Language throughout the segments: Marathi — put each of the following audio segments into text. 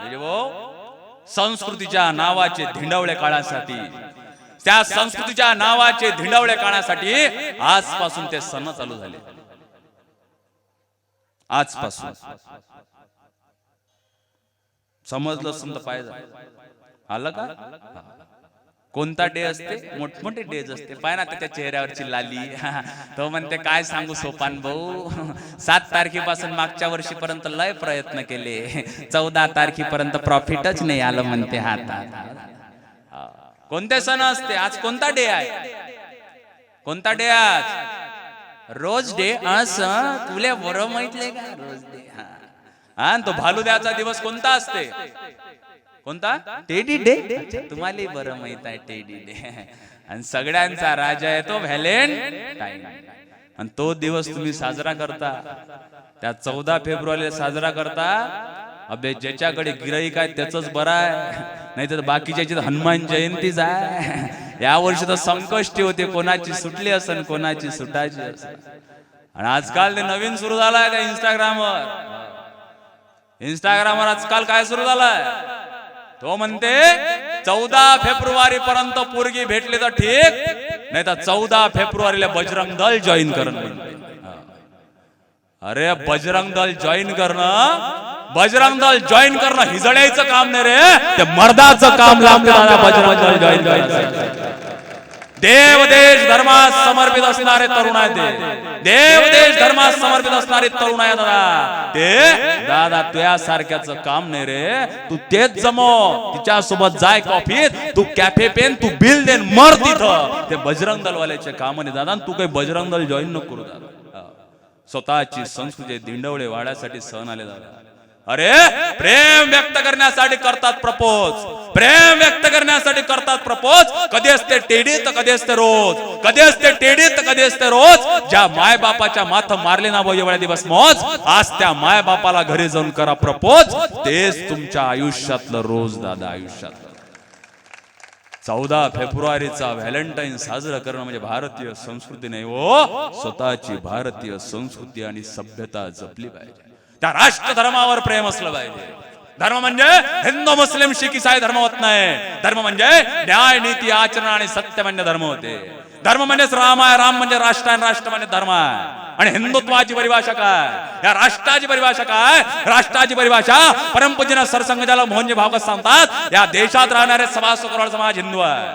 म्हणजे संस्कृतीच्या नावाचे धिंडवळे काळासाठी त्या संस्कृतीच्या नावाचे धिंडवळे काळासाठी आजपासून ते सण चालू झाले. आजपासून. समजलं समजा पाहिजे. आलं का? कोणता डे असते? मोठमोठे डेज असते. पाय ना त्याच्या चेहऱ्यावरची लाली. तो म्हणते काय सांगू सोपान भाऊ? सात तारखेपासून मागच्या वर्षीपर्यंत लय प्रयत्न केले. चौदा तारखेपर्यंत प्रॉफिटच नाही आलं म्हणते हातात. कोणते सण असते? आज कोणता डे आहे? कोणता डे आज? रोज डे असं? तुले बरं माहितले का? रोज डे हा. तो भालुद्याचा दिवस कोणता असते? कोणता? Teddy day. तुम्हाला बरं माहीत आहे टेडी डे. आणि सगळ्यांचा राजा आहे तो व्हॅलेंटाईन. आणि तो दिवस तुम्ही साजरा करता. त्या चौदा फेब्रुवारीला साजरा करता. अबे ज्याच्याकडे गिराईक आहे त्याच बरं आहे. नाही तर बाकीच्याची तर हनुमान जयंतीच आहे. या वर्षी तर संकष्टी होते. कोणाची सुटली असन कोणाची सुटायची असन. आणि आजकाल ते नवीन सुरू झालाय त्या इंस्टाग्रामवर इंस्टाग्रामवर आजकाल काय सुरू झालाय? तो म्हणते चौदा फेब्रुवारी पर्यंत पोरगी भेटली तर ठीक नाही तर चौदा फेब्रुवारीला बजरंग दल जॉईन करणं अरे बजरंग दल जॉईन करणं बजरंग दल जॉईन करणं हिजड्याचं काम नाही रे ते मर्दाचं काम लांब बजरंग दल जॉईन करायचं. देवदेश धर्मास समर्पित असणारे तरुण आहे ते धर्मास समर्पित असणारे तरुण आहे दादा. ते दादा तुया सारख्याच काम नाही रे. तू तेच जमव तिच्या सोबत जाय कॉफीत. तू कॅफे पेन तू बिल देन मर तिथं. ते बजरंग दलवाल्याचे काम नाही दादा. आणि तू काही बजरंग दल जॉईन नको करू दादा. स्वतःची संस्कृती दिंडवळे वाढायसाठी सण आले दादा. अरे प्रेम व्यक्त करण्यासाठी करतात प्रपोज. प्रेम व्यक्त करण्यासाठी करतात प्रपोज. कधी असते टेडी तर कधी असते रोज. कधी असते टेडी तर कधी असते रोज. ज्या माय बापाच्या माथ मारले ना एवढ्या दिवस मोज आज त्या माय बापाला घरी जाऊन करा प्रपोज. तेच तुमच्या आयुष्यातलं रोज दादा आयुष्यातलं. चौदा फेब्रुवारीचा व्हॅलेंटाईन साजरा करणं म्हणजे भारतीय संस्कृती नाही हो. स्वतःची भारतीय संस्कृती आणि सभ्यता जपली पाहिजे. त्या राष्ट्र धर्मावर प्रेम असलं पाहिजे. धर्म म्हणजे हिंदू मुस्लिम शीख इसाई धर्म होत नाही. धर्म म्हणजे न्याय नीती आचरण आणि सत्य म्हणजे धर्म होते. धर्म म्हणजेच राम आहे राम म्हणजे राष्ट्र आहे राष्ट्र म्हणजे धर्म आहे. आणि हिंदुत्वाची परिभाषा काय? या राष्ट्राची परिभाषा काय? राष्ट्राची परिभाषा परमपूजन ज्याला मोहनजी भागवत सांगतात या देशात राहणारे सभा सौ समाज हिंदू आहे.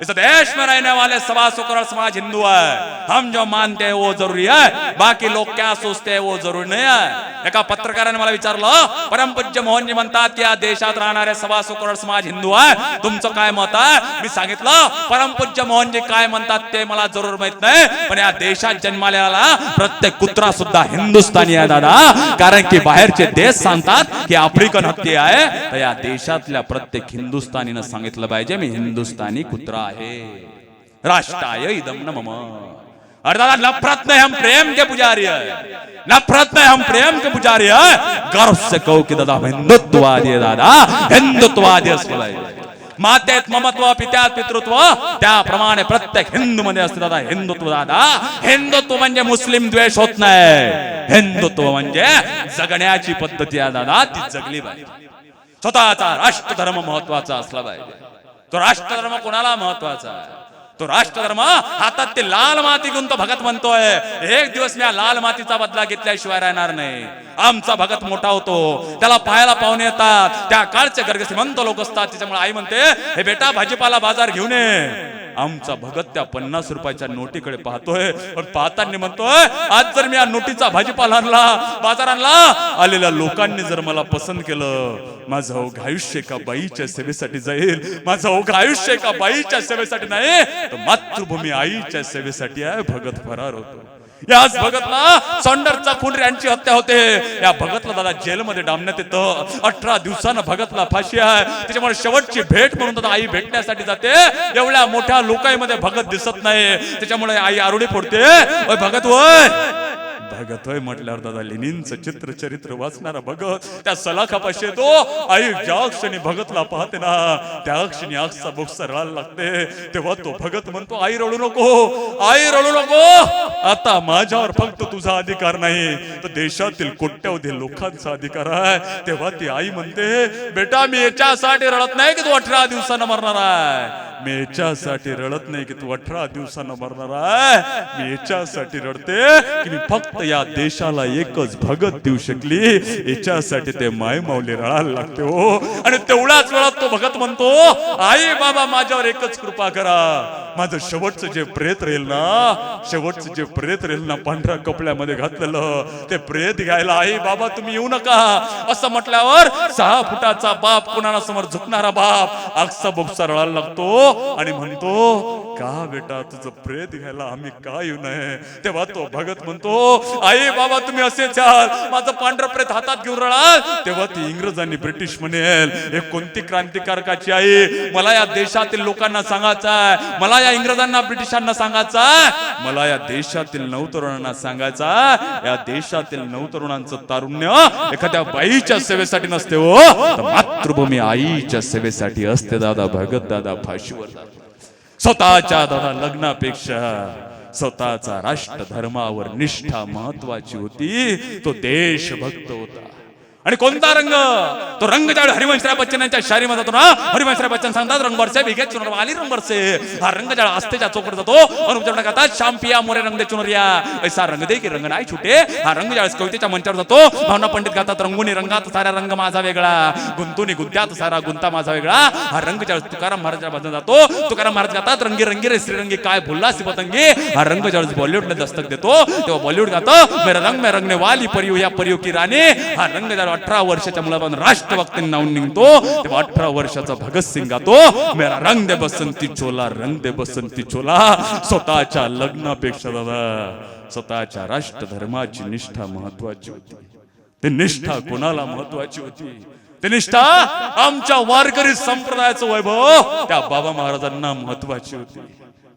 इस देश में रहने वाले सवा सौ करोड़ समाज हिंदू है। हम जो मानते हैं वो जरूरी है। बाकी लोग क्या सोचते हैं वो जरूरी नहीं है। एका पत्रकाराने मला विचारलं परमपूज्य मोहनजी म्हणतात की या देशात राहणारे सवा सौ करोड समाज हिंदू आहे तुमचं काय मत आहे? मी सांगितलं परमपूज्य मोहनजी काय म्हणतात ते मला जरूर माहीत नाही. पण या देशात जन्मालेला प्रत्येक कुत्रा सुद्धा हिंदुस्थानी आहे दादा. कारण की बाहेरचे देश सांगतात की आफ्रिकन हत्ती आहे. तर या देशातल्या प्रत्येक हिंदुस्थानीनं सांगितलं पाहिजे मी हिंदुस्थानी कुत्रा आहे राष्ट्राय इदम न मम अरे दादा नफरत में हम प्रेम के पुजारी है नफरत में हम प्रेम के पुजारी है गर्व से कहो कि दादा हिंदुत्ववादी दादा हिंदुत्ववादी असलं पाहिजे मातेत ममत्व पित्यात पितृत्व त्याप्रमाणे प्रत्येक हिंदू मध्ये असते दादा हिंदुत्व दादा. हिंदुत्व म्हणजे मुस्लिम द्वेष होत नाही हिंदुत्व म्हणजे जगण्याची पद्धती आहे दादा ती जगली पाहिजे. स्वतःचा राष्ट्रधर्म महत्त्वाचा असला पाहिजे. तो राष्ट्रधर्म कोणाला महत्त्वाचा आहे? तो राष्ट्रधर्म हातात ते लाल माती घेऊन तो भगत म्हणतोय एक दिवस मी लाल मातीचा बदला घेतल्याशिवाय राहणार नाही. आमचा भगत मोठा होतो. त्याला पाहायला पाहुणे येतात. त्या काळचे गर्ग श्रीमंत लोक असतात. त्याच्यामुळे आई म्हणते हे बेटा भाजीपाला बाजार घेऊन ये. आमचा भगत त्या पन्नास रुपयाच्या नोटीकडे पाहतोय पण पाहताना म्हणतोय आज जर मी या नोटीचा भाजीपाला आणला बाजार आणला आलेल्या लोकांनी जर मला पसंत केलं माझं अवघ आयुष्य एका बाईच्या सेवेसाठी जाईल. माझं अवघ आयुष्य एका बाईच्या सेवेसाठी नाही तर मातृभूमी आईच्या सेवेसाठी आहे भगत फरार होतो. याच भगतला सॉन्डरचा खून यांची हत्या होते. या भगतला दादा जेलमध्ये डांबण्यात येतं. अठरा दिवसानं भगतला फाशी आहे. त्याच्यामुळे शेवटची भेट म्हणून दादा आई भेटण्यासाठी जाते. एवढ्या मोठ्या लोकांमध्ये भगत दिसत नाही. त्याच्यामुळे आई आरोडी फोडते. भगत वय भगत म्हटल्यावर दादा लिनींचं चित्र चरित्र वाचणारा भगत त्या सलाखापाशी येतो. आई ज्या क्षणी भगतला पाहते ना त्या क्षणी आगचा बोक्सा रळायला लागते. तेव्हा तो भगत म्हणतो आई रडू नको. आई रडू नको. आता माझ्यावर फक्त तुझा अधिकार नाही. तर देशातील कोट्यावधी लोकांचा अधिकार आहे. तेव्हा ती आई म्हणते बेटा मी याच्यासाठी रडत नाही की तू अठरा दिवसानं मरणार आहे? मी याच्यासाठी रडत नाही की तू अठरा दिवसानं मरणार आहे? मी याच्यासाठी रडते की मी फक्त या देशाला एकच भगत देऊ शकली. याच्यासाठी ते माय माऊली रडायला लागते हो. आणि तेवढाच वेळात तो भगत म्हणतो आई बाबा माझ्यावर एकच कृपा करा. माझं शेवटचं जे प्रेत राहील ना शेवटचं जे प्रेत राहील ना पांढऱ्या कपड्यामध्ये घातलेलं ते प्रेत घ्यायला आई बाबा तुम्ही येऊ नका. असं म्हटल्यावर सहा फुटाचा बाप कुणाला समोर झुकणारा बाप आगसा बोगसा रळायला लागतो आणि म्हणतो का बेटा तुझं प्रेत घ्यायला आम्ही का येऊ नये? तेव्हा तो भगत म्हणतो आई बाबा तुम्ही असेच याल माझं पांढरं प्रेत हातात घेऊन रळाल तेव्हा ती इंग्रजांनी ब्रिटिश म्हणेल हे कोणती क्रांतिकारकाची आई? मला या देशातील लोकांना सांगायचं आहे मला या इंग्रजांना ब्रिटिशांना सांगायचा मला या देशातील नवतरुणांना तरुणांना सांगायचा या देशातील नवतरुणांचं तारुण्य एखाद्या बाईच्या सेवेसाठी नसते हो. मातृभूमी आईच्या सेवेसाठी असते दादा भगत दादा फाशीवर स्वतःच्या दादा लग्नापेक्षा स्वतःचा राष्ट्र धर्मावर निष्ठा महत्वाची होती. तो देशभक्त होता. आणि कोणता रंग? तो रंग ज्यावेळी हरिवंशराय बच्चन यांच्या शायरीमध्ये जातो ना हरिवंशराय बच्चन सांगतात रंगभर बरसे भिगे चुनर आली रंगभर से हा रंग ज्याला आस्थेच्या चौकट जातो अनुपचरण करतात शाम्पिया मोरे रंग दे चुनरिया ऐसा रंग दे की रंग नाही छुटे. हा रंग ज्यावेळेस कवितेच्या मंचावर जातो भावना पंडित गातात रंगुनी रंगात सारा रंग माझा वेगळा गुंतुनी गुंत्यात सारा गुंता माझा वेगळा. हा रंग ज्यावेळेस तुकाराम महाराजांच्या बाजून जातो तुकाराम महाराज गातात रंगी रंगी रे श्रीरंगी काय भुल्ला सिपतंगी हा रंग ज्यावेळेस बॉलिवूडने दस्तक देतो तेव्हा बॉलिवूड गातो मेरा रंग मे रंगने वाली परियो या परियो की राणी हा रंग ज्यावेळेस अठरा वर्षाच्या मुलापासून राष्ट्रभक्तींनी नावून निघतो. तेव्हा अठरा वर्षाचा भगत सिंग गातो. मेरा रंग दे बसंती चोला रंग दे बसंती चोला स्वतःच्या लग्नापेक्षा दादा स्वतःच्या राष्ट्र धर्माची निष्ठा महत्वाची होती. ते निष्ठा कोणाला महत्वाची होती? ते निष्ठा आमच्या वारकरी संप्रदायाचं वैभव. त्या बाबा महाराजांना महत्वाची होती.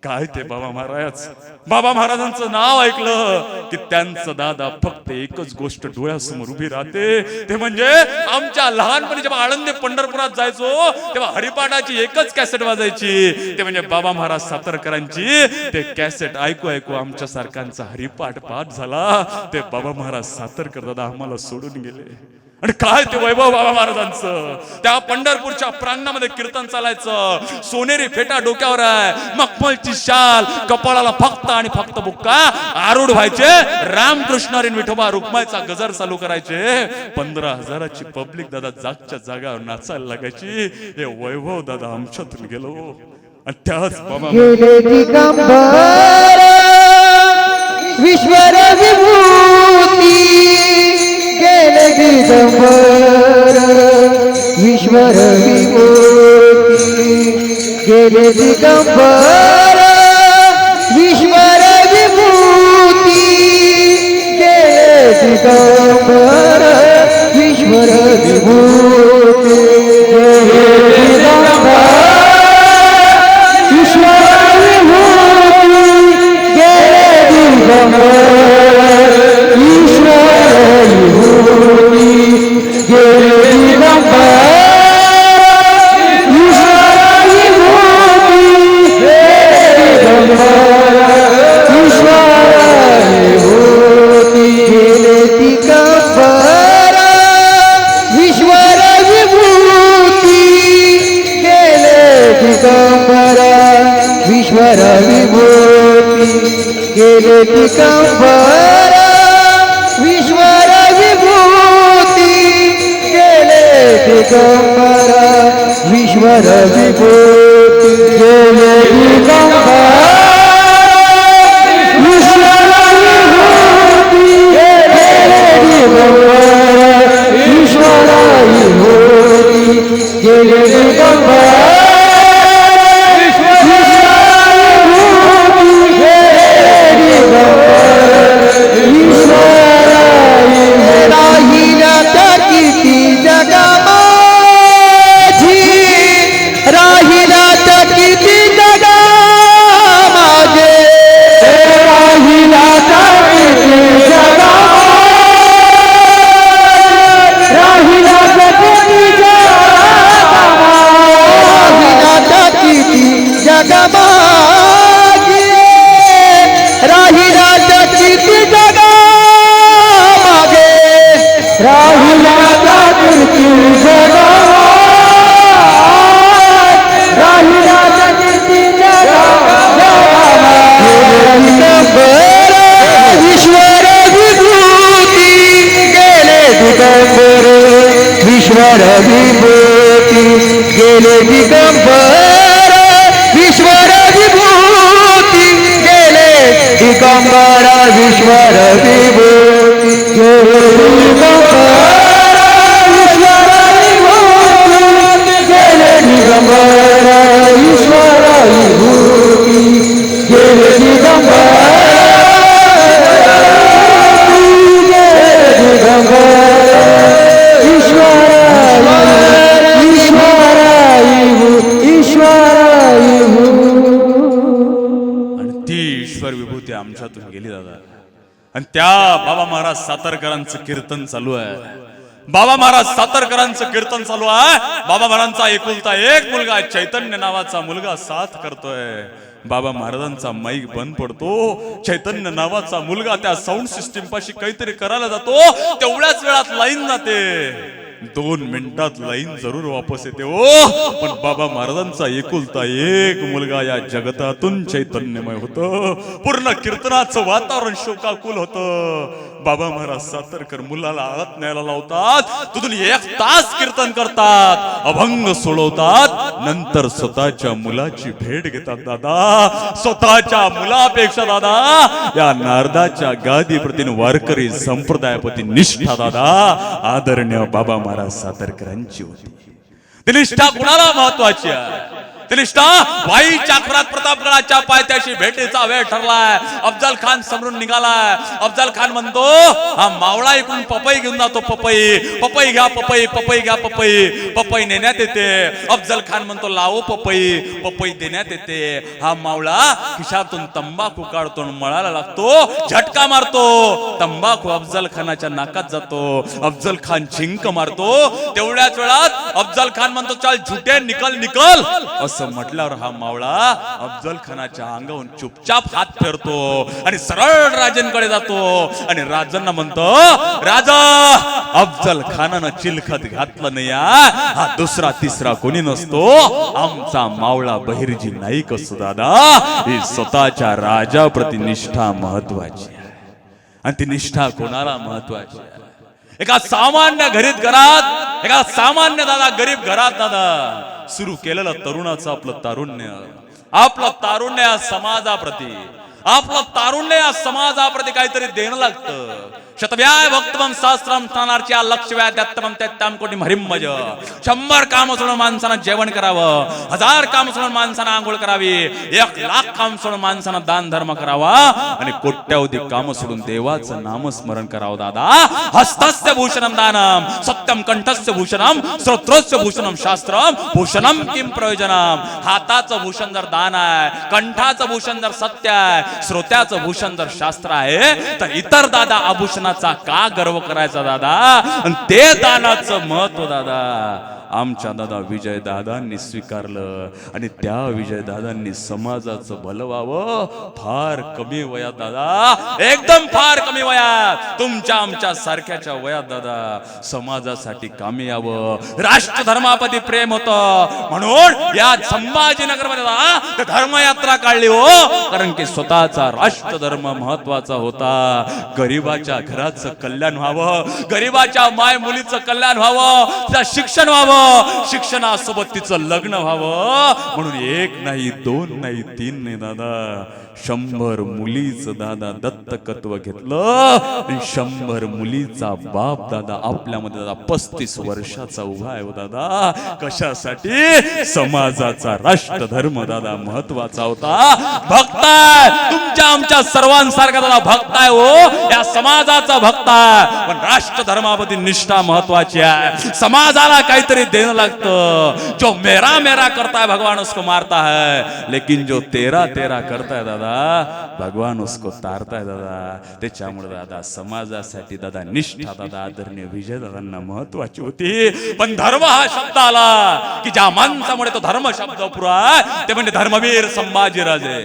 काय ते बाबा महाराज? बाबा महाराजांचं नाव ऐकलं की त्यांचं दादा फक्त एकच गोष्ट डोळ्यासमोर उभी राहते. ते म्हणजे आमच्या लहानपणी जेव्हा आळंदी पंढरपुरात जायचो तेव्हा हरिपाठाची एकच कॅसेट वाजायची. ते म्हणजे बाबा महाराज सातारकरांची. ते कॅसेट ऐकू ऐकू आमच्या सारख्यांचा हरिपाठ पाठ झाला. ते बाबा महाराज सातारकर दादा आम्हाला सोडून गेले. आणि काय ते वैभव बाबा महाराजांचं? त्या पंढरपूरच्या प्रांगणामध्ये कीर्तन चालायचं. सोनेरी फेटा डोक्यावर आहे. मखमलची शाल कपाळाला फक्त आणि फक्त बुक्का. आरूढ व्हायचे. रामकृष्ण हरी विठोबा रुक्मायचा गजर चालू करायचे. पंधरा हजाराची पब्लिक दादा जागच्या जागावर नाचायला लागायची. हे वैभव दादा आमच्यातून गेलो. आणि त्याच बाबा विश्वर दिगंबर ईश्वर विमोती गेले दिगंबर ईश्वर विभूती. गेले दिगंबर ईश्वर विभूती. दिगंबर विश्वर विभूती गेले दिगंबर विश्वर आणि त्या बाबा महाराज सातारकरांचं कीर्तन चालू आहे. बाबा महाराज सातारकरांचं कीर्तन चालू आहे. बाबा महाराजांचा एकुलता एक मुलगा चैतन्य नावाचा मुलगा साथ करतोय. बाबा महाराजांचा माईक बंद पडतो. चैतन्य नावाचा मुलगा त्या साऊंड सिस्टीम पाशी काहीतरी करायला जातो. तेवढ्याच वेळात लाईन जाते. दोन मिनिटात लाईन जरूर वापस येते ओ! पण बाबा महाराजांचा एकुलता एक मुलगा या जगतातून चैतन्यमय होत. पूर्ण कीर्तनाचं वातावरण शोकाकुल होत. बाबा महाराज सातारकर मुलाला आत न्यायला लावतात तिथून एक तास कीर्तन करतात अभंग सोडवतात नंतर स्वतःच्या मुलाची भेट घेतात दादा. स्वतःच्या मुलापेक्षा दादा या नारदाच्या गादी प्रतीन वारकरी संप्रदायाप्रती निष्ठा दादा. आदरणीय बाबा महाराज सातारकरांची होती. ती निष्ठा कुणाला महत्वाची आहे? भाई निष्ठा चाकरात प्रतापगडाच्या पायथ्याशी भेटीचा वेळ ठरलाय. अफजल खान समरून निघालाय. अफजल खान म्हणतो हा मावळा इकडून पपई घेऊन जातो पपई. पपई घ्या पपई पपई घ्या पपई. पपई नेण्यात येते. अफजल खान म्हणतो लावो पपई. पपई देण्यात येते. हा मावळा खिशातून तंबाखू काढतो मळाला मळायला लागतो. झटका मारतो. तंबाखू अफजल खानाच्या नाकात जातो. अफजल खान झिंक मारतो. तेवढ्याच वेळात अफजल खान म्हणतो चल झुटे निकल निकल. असं म्हटल्यावर हा मावळा अफजल खानाच्या अंगावरून चुपचाप हात फेरतो आणि सरळ राजांकडे जातो. आणि राजांना म्हणतो राजा अफजल खानानं चिलखत घातलं नाही हा. हा दुसरा तिसरा कोणी नसतो. आमचा मावळा बहिर्जी नाईक असतो दादा. ही स्वतःच्या राजाप्रती निष्ठा महत्वाची आहे. आणि ती निष्ठा कोणाला महत्वाची आहे? एका सामान्य घरीत घरात एका सामान्य दादा गरीब घरात दादा सुरू केलेलं तरुणाचं आपलं तारुण्य आपलं तारुण्य समाजाप्रती. आपलं तारुण्य या समाजाप्रती काहीतरी देणं लागतं. शतव्याय भक्तम सहस्त्रम स्थानार्च्या लक्ष व्याद्यात्तमम त्यात्ताम कोटी शंभर काम सोडून माणसानं जेवण करावं. हजार काम सोडून माणसानं आंघोळ करावी. एक लाख काम सोडून माणसानं दान धर्म करावा. आणि कोट्यावधी काम सोडून देवाचं नामस्मरण करावं दादा. हस्तस्य भूषणम दानम सत्यम कंठस्य भूषणम श्रोत्रोस्य भूषणम शास्त्रम भूषणम किम प्रयोजनम हाताचं भूषण जर दान आहे कंठाचं भूषण जर सत्य आहे श्रोत्याचं भूषण जर शास्त्र आहे तर इतर दादा आभूषणाचा का गर्व करायचा दादा? आणि ते दानाचं महत्त्व दादा आमच्या दादा विजय दादांनी स्वीकारलं आणि त्या विजय दादांनी समाजाचं भलं व्हावं फार कमी वयात दादा एकदम फार कमी वयात. तुमच्या आमच्या सारख्याच्या वयात दादा समाजासाठी कामी यावं. राष्ट्र धर्मापती प्रेम होत. म्हणून या संभाजीनगरमध्ये धर्मयात्रा काढली हो. कारण की स्वतः राष्ट्र धर्म महत्त्वाचा होता. गरीबाच्या घराचं कल्याण व्हावं. गरीबाच्या माय मुलीचं कल्याण व्हावं. तिचं शिक्षण व्हावं. शिक्षणासोबत तिचं लग्न व्हावं. म्हणून एक नाही दोन नाही तीन नाही दादा. शंभर मुलीचं दादा दत्तकत्व घेतलं. आणि शंभर मुलीचा बाप दादा आपल्यामध्ये दादा पस्तीस वर्षाचा उभा आहे हो दादा. कशासाठी? समाजाचा राष्ट्र धर्म दादा महत्त्वाचा होता. भक्ताय तुमच्या आमच्या सर्वांसारखा दादा भक्त आहे हो. या समाजाचा भक्ताय. पण राष्ट्र निष्ठा महत्वाची आहे. समाजाला काहीतरी देणं लागतं. जो मेरा मेरा करता है भगवान उसको मारता है. लेकिन जो तेरा तेरा करता है दादा दादा. भगवान उसको तारताय दादा. त्याच्यामुळे दादा समाजासाठी दादा निष्ठा दादा आदरणीय विजय दादांना महत्वाची होती. पण धर्म हा शब्द आला की ज्या माणसामुळे तो धर्म शब्द पुरा ते म्हणजे धर्मवीर संभाजीराजे.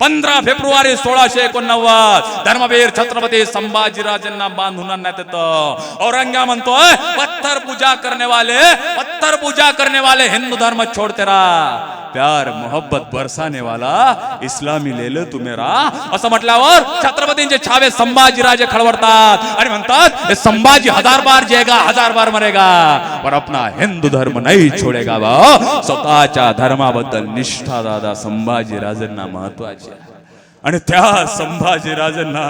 पंधरा फेब्रुवारी सोळाशे एकोणनव्वद धर्मवीर छत्रपती संभाजीराजांना बांधून आणण्यात येतं. औरंगा म्हणतोय पत्थर पूजा करणे वाले पत्थर पूजा करने वाले हिंदू धर्म छोड़ तेरा। प्यार मोहब्बत बरसाने वाला इस्लामी ले ले तू मेरा। असं म्हटल्यावर छत्रपतींचे छावे संभाजीराजे खळवडतात आणि म्हणतात "हे संभाजी हजार बार जेगा हजार बार मरेगा पर अपना हिंदू धर्म नाही छोडेगा बा स्वतःच्या धर्माबद्दल निष्ठा दादा संभाजीराजेंना महत्वाची आणि त्या संभाजीराजांना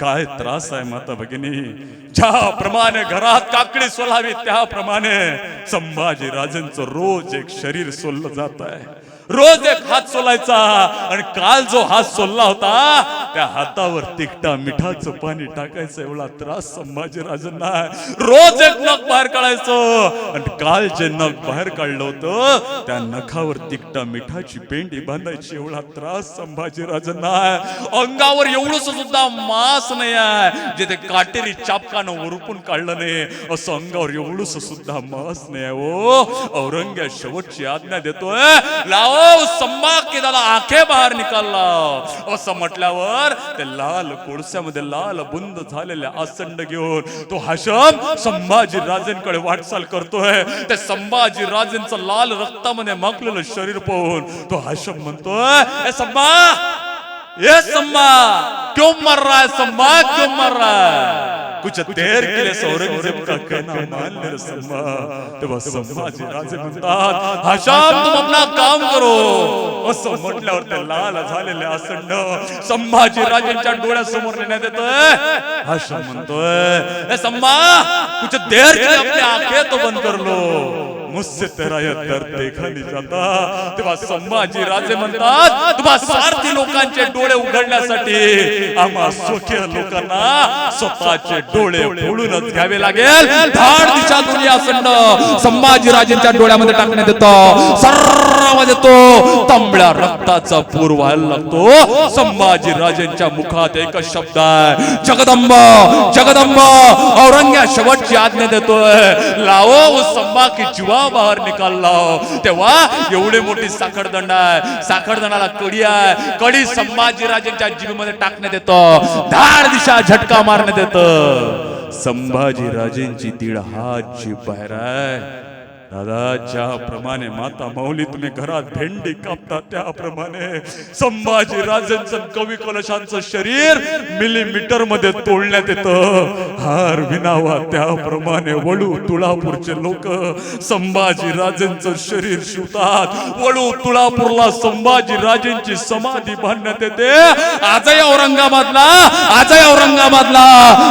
काय त्रास आहे माता भगिनी? ज्याप्रमाणे घरात काकडी सोलावी त्याप्रमाणे संभाजी राजांचं रोज एक शरीर सोललं जात आहे. रोज एक हात सोलायचा आणि काल जो हात सोलला होता त्या हातावर तिकटा मिठाचं पाणी टाकायचं एवढा त्रास संभाजीराजांना रोज एक नख बाहेर काढायचं. आणि काल जे नख बाहेर काढलं होतं त्या नखावर तिकटा मिठाची पेंडी बांधायची एवढा त्रास संभाजीराजांना अंगावर एवढंच सुद्धा मास नाही आहे जे ते काटेरी चापकानं उरपून काढलं नाही. असं अंगावर एवढंच सुद्धा मास नाही ओ हो. औरंग्या शेवटची आज्ञा देतोय लाव संभा की दादा आखे बाहेर निकालला. असं म्हटल्यावर ते लाल कोळस्यामध्ये लाल बुंद झालेल्या आसंड घेऊन तो हशम संभाजी राजेंकडे वाटचाल करतोय. ते संभाजी राजेंचं लाल रक्तामध्ये माकलेलं शरीर पाहून तो हशम म्हणतोय ए संभा ये सम्मा क्यों मर रहा है संभा क्यों मर रहा है? कुछ देर के लिए औरंगजेब का कहना मान ले सम्मा तेव्हा संभाजी राजे म्हणतात हशाम तुम अपना काम करो असं म्हटल्यावर ते लाल झालेले आसंड संभाजी राजेंच्या डोळ्यासमोर नेण्यात येतोय. हशाम म्हणतोय. ए सम्मा कुछ देर के लिए अपने आंखें तो बंद कर लो. मुझसे तेरा यह दर्द देखा नहीं जाता तेव्हा संभाजी राजे म्हणतात तुम्हा सारथी लोकांचे डोळे उघडण्यासाठी आम्हा स्वकीय लोकांना स्वतःचे डोळे फोडूनच घ्यावे लागेल. धाड दिशा दुनिया संड संभाजी राजेंच्या डोळ्यामध्ये टाकण्यात येतो. सर्वात येतो. तांबड्या रक्ताचा पूर व्हायला लागतो. संभाजी राजेंच्या मुखात एकच शब्द आहे. जगदंब जगदंब औरंग्या शेवटची आज्ञा देतोय. लावो उस संभा की जीवा बाहेर निकाल लाव तेव्हा एवढी मोठी साखरदंड आहे. साखरदंडाला कडी आहे. कडी संभाजीराजेंच्या जीवमध्ये जीवीमध्ये टाकण्यात येतो. धाड दिशा झटका मारण्यात येत. संभाजीराजेंची दीड हात जी बाहेर आहे. दादा ज्याप्रमाणे माता माऊली तुम्ही घरात भेंडी कापता त्याप्रमाणे संभाजी राजेंचं कवी कलशांचं शरीर मिलीमीटरमध्ये तोडण्यात येतं. हार विनावा त्याप्रमाणे वळू तुळापूरचे लोक संभाजी राजेंचं शरीर शिवतात. वळू तुळापूरला संभाजी राजेंची समाधी बांधण्यात येते. आजही औरंगाबादला आजही औरंगाबादला.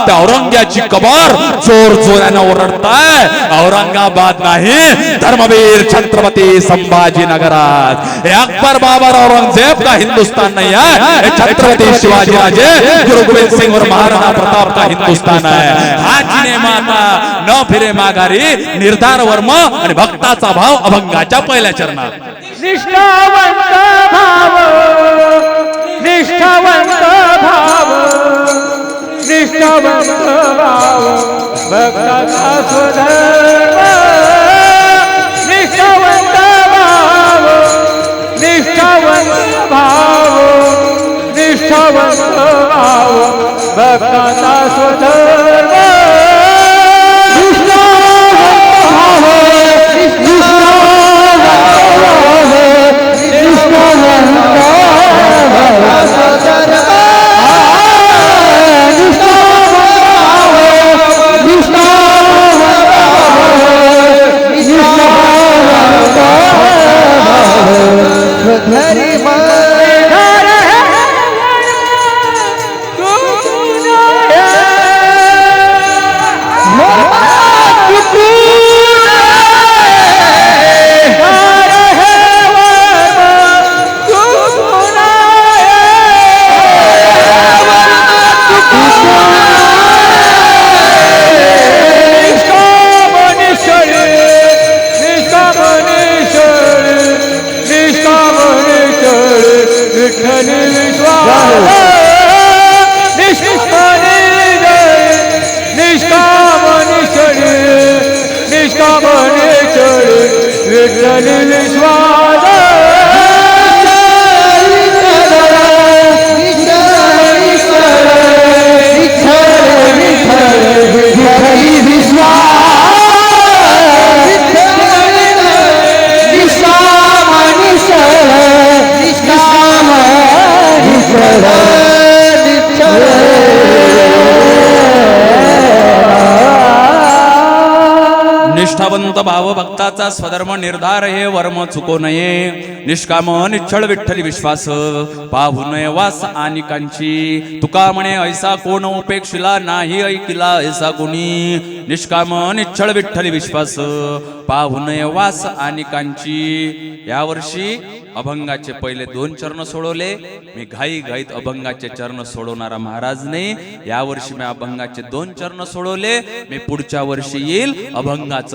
त्या औरंग्याची कबर जोर जोरानं ओरडताय. औरंगाबाद नाही धर्मवीर छत्रपती संभाजी नगरात हे अकबर बाबर औरंगजेब का हिंदुस्तान नाही आहे? छत्रपती शिवाजी राजे गुरु गोविंद सिंह और महाराणा प्रताप का हिंदुस्तान आहे? हाजीने माता न फिरे माघारी निर्धार वर्म आणि भक्ताचा भाव अभंगाच्या पहिल्या चरणात. निष्ठावंत भाव निष्ठावंत भाव निष्ठावंत भाव भक्ताचा स्वधर्म निष्ठावंत भाव भक्ताचा स्वधर्म Hare निष्ठावंत भाव भक्ताचा स्वधर्म निर्धार हे वर्म चुको नये. निष्काम निच्छळ विठ्ठली विश्वास. पाहू नये वास आणि कांची तुका म्हणे ऐसा कोण उपेक्षिला नाही ऐकिला ऐसा गुणी निष्काम निच्छळ विठ्ठली विश्वास. पाहू नये वास आणि कांची यावर्षी अभंगाचे पहिले दोन चरण सोडवले. मी घाई घाईत अभंगाचे चरण सोडवणारा महाराज नाही. यावर्षी मी अभंगाचे दोन चरण सोडवले. मी पुढच्या वर्षी येईल अभंगाचं